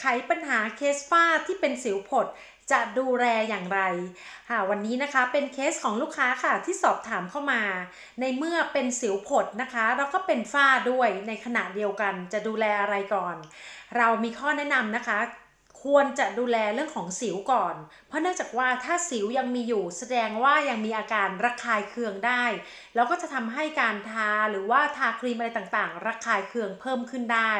ไขปัญหาเคสฝ้าที่เป็นสิวผดจะดูแลอย่างไรค่ะวันนี้นะคะเป็นเคสของลูกค้าค่ะที่สอบถามเข้ามา ในเมื่อเป็นสิวผดนะคะ แล้วก็เป็นฝ้าด้วยในขณะเดียวกันจะดูแลอะไรก่อน เรามีข้อแนะนำนะคะควรจะดูแลเรื่องของสิวก่อน เพราะเนื่องจากว่าถ้าสิวยังมีอยู่แสดงว่ายังมีอาการระคายเคืองได้ แล้วก็จะทำให้การทาหรือว่าทาครีมอะไรต่างๆ ระคายเคืองเพิ่มขึ้นได้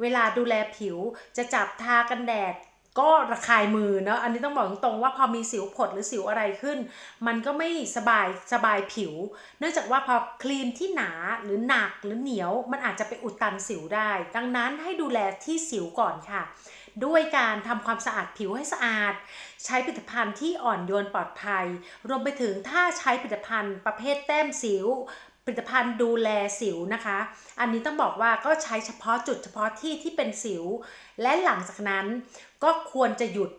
เวลาดูแลผิวจะจับทากันแดดก็ระคายมือเนาะ อันนี้ต้องบอกตรงๆว่าพอมีสิวผดหรือสิวอะไรขึ้น มันก็ไม่สบายสบายผิว เนื่องจากว่าพอครีมที่หนาหรือหนักหรือเหนียว มันอาจจะไปอุดตันสิวได้ ดังนั้นให้ดูแลที่สิวก่อนค่ะ ด้วยการทำความสะอาดผิวให้สะอาด ใช้ผลิตภัณฑ์ที่อ่อนโยนปลอดภัย รวมไปถึงถ้าใช้ผลิตภัณฑ์ประเภทแต้มสิว ผลิตภัณฑ์ดูแลสิวนะคะ อันนี้ต้องบอกว่าก็ใช้เฉพาะจุดเฉพาะที่ที่เป็นสิว และหลังจากนั้นก็ควรจะหยุด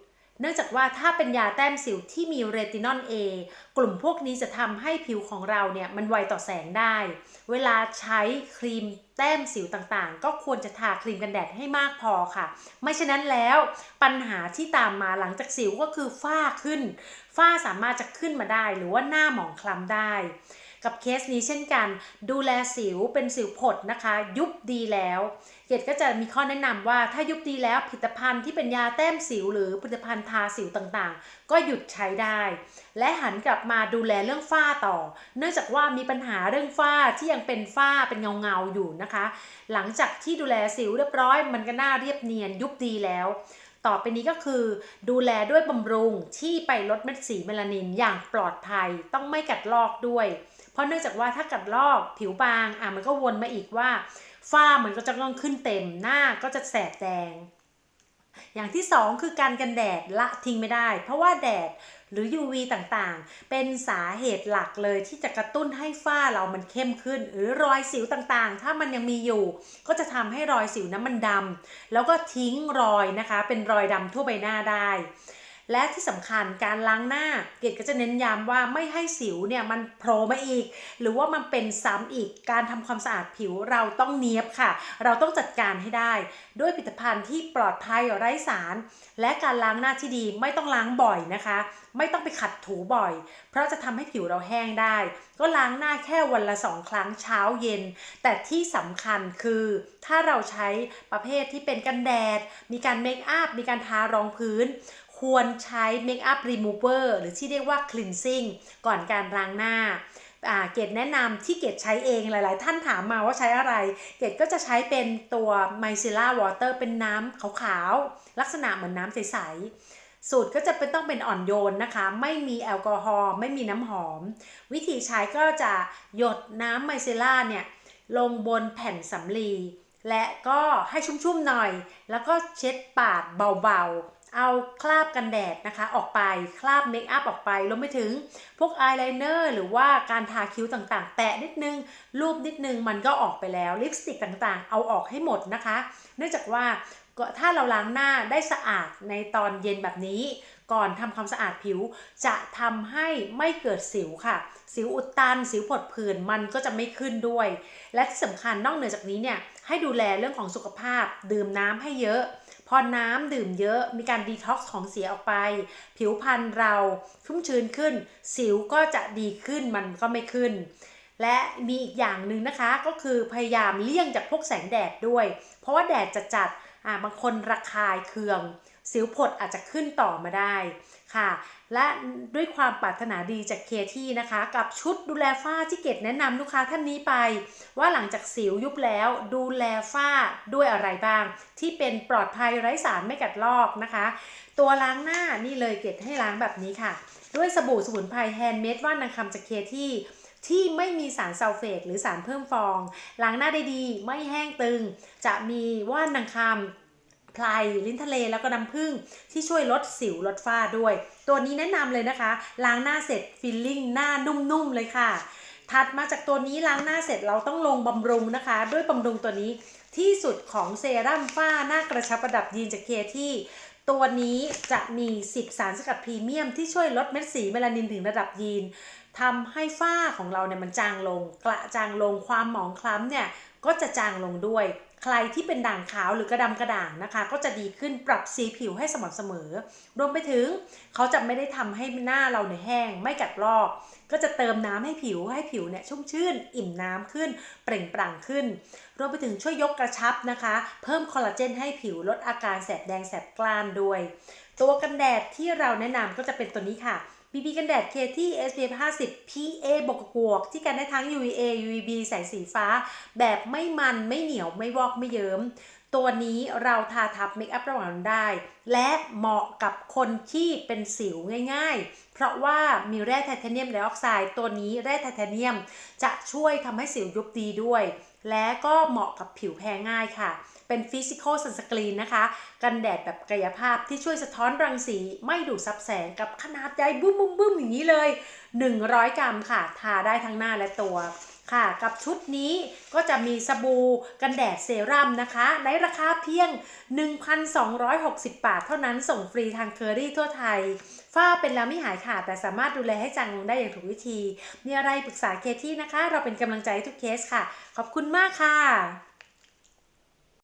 เนื่องจากว่าถ้าเป็นยาแต้มสิวที่มีเรตินอล A กลุ่มพวกนี้จะทำให้ผิวของเราเนี่ยมันไวต่อแสงได้ เวลาใช้ครีมแต้มสิวต่างๆ ก็ควรจะทาครีมกันแดดให้มากพอค่ะ ไม่เช่นนั้นแล้วปัญหาที่ตามมาหลังจากสิวก็คือฝ้าขึ้น ฝ้าสามารถจะขึ้นมาได้ หรือว่าหน้าหมองคล้ำได้ กับเคสนี้เช่นกัน ดูแลสิวเป็นสิวผดนะคะ ยุบดีแล้วเกดก็จะมีข้อแนะนำว่าถ้ายุบดีแล้วผลิตภัณฑ์ที่เป็นยาแต้มสิว หรือผลิตภัณฑ์ทาสิวต่างๆ ก็หยุดใช้ได้ และหันกลับมาดูแลเรื่องฝ้าต่อ เนื่องจากว่ามีปัญหาเรื่องฝ้าที่ยังเป็นฝ้าเป็นเงาๆอยู่นะคะ หลังจากที่ดูแลสิวเรียบร้อยมันก็น่าเรียบเนียนยุบดีแล้วต่อไปนี้ก็คือดูแลด้วยบำรุงที่ไปลดเม็ดสีเมลานินอย่างปลอดภัยต้องไม่กัดลอกด้วย เพราะเนื่องจากว่าถ้ากัดลอกผิวบางอะมันก็วนมาอีกว่าฝ้ามันก็จะต้องขึ้นเต็มหน้าก็จะแสบแดง อย่างที่ 2 คือการกันแดดละทิ้งไม่ได้ เพราะว่าแดดหรือ UV ต่างๆ เป็นสาเหตุหลักเลยที่จะกระตุ้นให้ฝ้าเรามันเข้มขึ้น หรือรอยสิวต่างๆ ถ้ามันยังมีอยู่ ก็จะทำให้รอยสิวนั้นมันดำแล้วก็ทิ้งรอยนะคะ เป็นรอยดำทั่วใบหน้าได้ และที่สำคัญการล้างหน้าเกดก็จะเน้นย้ำว่าไม่ให้สิวเนี่ยมันโผล่มาอีก หรือว่ามันเป็นซ้ำอีกการทำความสะอาดผิวเราต้องเนียบค่ะ เราต้องจัดการให้ได้ ด้วยผลิตภัณฑ์ที่ปลอดภัยไร้สาร และการล้างหน้าที่ดีไม่ต้องล้างบ่อยนะคะ ไม่ต้องไปขัดถูบ่อย เพราะจะทำให้ผิวเราแห้งได้ ก็ล้างหน้าแค่วันละสองครั้งเช้าเย็น แต่ที่สำคัญคือถ้าเราใช้ประเภทที่เป็นกันแดด มีการเมคอัพมีการทารองพื้น ควรใช้เมคอัพรีมูเวอร์หรือที่เรียกว่า cleansing ก่อนการล้างหน้าอ่าเกดแนะนำที่เกดใช้เองหลายๆ ท่านถามมาว่าใช้อะไร เกดก็จะใช้เป็นตัวไมซิล่าวอเตอร์เป็นน้ำขาวๆ ลักษณะเหมือนน้ำใส ๆ สูตรก็จะเป็นต้องเป็นอ่อนโยนนะคะ ไม่มีแอลกอฮอล์ไม่มีน้ำหอม วิธีใช้ก็จะหยดน้ำไมซิล่าเนี่ยลงบนแผ่นสำลีและก็ให้ชุ่มๆหน่อย แล้วก็เช็ดปาดเบาๆ เอาคราบกันแดดนะคะออกไปคราบเมคอัพออกไปรวมไปถึงพวกอายไลเนอร์หรือว่าการทาคิ้วต่างๆ แตะนิดนึง รูปนิดนึงมันก็ออกไปแล้วลิปสติกต่างๆ เอาออกให้หมดนะคะ เนื่องจากว่าก็ถ้าเราล้างหน้าได้สะอาดในตอนเย็นแบบนี้ ก่อนทำความสะอาดผิว จะทำให้ไม่เกิดสิวค่ะ สิวอุดตัน สิวผดผื่นมันก็จะไม่ขึ้นด้วย และที่สำคัญนอกเหนือจากนี้เนี่ยให้ดูแลเรื่องของสุขภาพ ดื่มน้ำให้เยอะ พอน้ำดื่มเยอะมีการดีท็อกซ์ของเสียออกไป ผิวพรรณเราชุ่มชื้นขึ้น สิวก็จะดีขึ้นมันก็ไม่ขึ้น และมีอีกอย่างหนึ่งนะคะก็คือพยายามเลี่ยงจากพวกแสงแดดด้วย เพราะว่าแดดจะจัดอ่าบางคนระคายเคือง สิวผดอาจจะขึ้นต่อมาได้ค่ะ และด้วยความปรารถนาดีจากเคที่นะคะ กับชุดดูแลฝ้าที่เกดแนะนำลูกค้าท่านนี้ไป ว่าหลังจากสิวยุบแล้วดูแลฝ้าด้วยอะไรบ้าง ที่เป็นปลอดภัยไร้สารไม่กัดลอกนะคะ ตัวล้างหน้านี่เลยเกดให้ล้างแบบนี้ค่ะ ด้วยสบู่สมุนไพรแฮนด์เมดว่านนางคำจากเคที่ที่ไม่มีสารซัลเฟตหรือสารเพิ่มฟอง ล้างหน้าได้ดี ไม่แห้งตึง จะมีว่านนางคำ ไพลลิ้นทะเลแล้วก็น้ำผึ้งที่ช่วยลดสิวลดฝ้าด้วย ตัวนี้แนะนำเลยนะคะ ล้างหน้าเสร็จฟิลลิ่งหน้านุ่มๆเลยค่ะ ถัดมาจากตัวนี้ล้างหน้าเสร็จเราต้องลงบำรุงนะคะ ด้วยบำรุงตัวนี้ที่สุดของเซรั่มฝ้าหน้ากระชับระดับยีนจากเคที่ตัวนี้จะมี 10 สารสกัดพรีเมียมที่ช่วยลดเม็ดสีเมลานินถึงระดับยีนทำให้ฝ้าของเราเนี่ยมันจางลง กระจางลงความหมองคล้ำเนี่ยก็จะจางลงด้วย ใครที่เป็นด่างขาวหรือกระดำกระด่างนะคะ ก็จะดีขึ้นปรับสีผิวให้สม่ำเสมอ รวมไปถึงเขาจะไม่ได้ทำให้หน้าเราเนี่ยแห้ง ไม่กัดลอก ก็จะเติมน้ำให้ผิวให้ผิวเนี่ยชุ่มชื่น อิ่มน้ำขึ้น เปล่งปลั่งขึ้น รวมไปถึงช่วยยกกระชับนะคะ เพิ่มคอลลาเจนให้ผิวลดอาการแสบแดงแสบกล้านด้วย ตัวกันแดดที่เราแนะนำก็จะเป็นตัวนี้ค่ะ BB กันแดด KT SPF 50 PA บวกบวกที่กันได้ทั้ง UVA UVB แสงสีฟ้า แบบไม่มันไม่เหนียวไม่วอกไม่เยิ้ม ตัวนี้เราทาทับเมคอัพระหว่างได้ และเหมาะกับคนที่เป็นสิวง่ายๆ เพราะว่ามีแร่ไทเทเนียมไดออกไซด์ตัวนี้แร่ไทเทเนียมจะช่วยทำให้สิวยุบดีด้วย และก็เหมาะกับผิวแพ้ง่ายค่ะ เป็นฟิสิกอลซันสกรีนนะคะ กันแดดแบบกายภาพที่ช่วยสะท้อนรังสี ไม่ดูดซับแสงกับขนาดใหญ่บึ้มบึ้มบึ้มอย่างนี้เลย 100 กรัมค่ะ ทาได้ทั้งหน้าและตัว ค่ะ กับชุดนี้ก็จะมีสบู่กันแดดเซรั่มนะคะ ในราคาเพียง 1,260 บาท เท่านั้นส่งฟรีทางเคอรี่ทั่วไทย ฝ้าเป็นแล้วไม่หายขาดแต่สามารถดูแลให้จางลงได้อย่างถูกวิธี มีอะไรปรึกษาเคที่นะคะ เราเป็นกำลังใจให้ทุกเคสค่ะ ขอบคุณมากค่ะ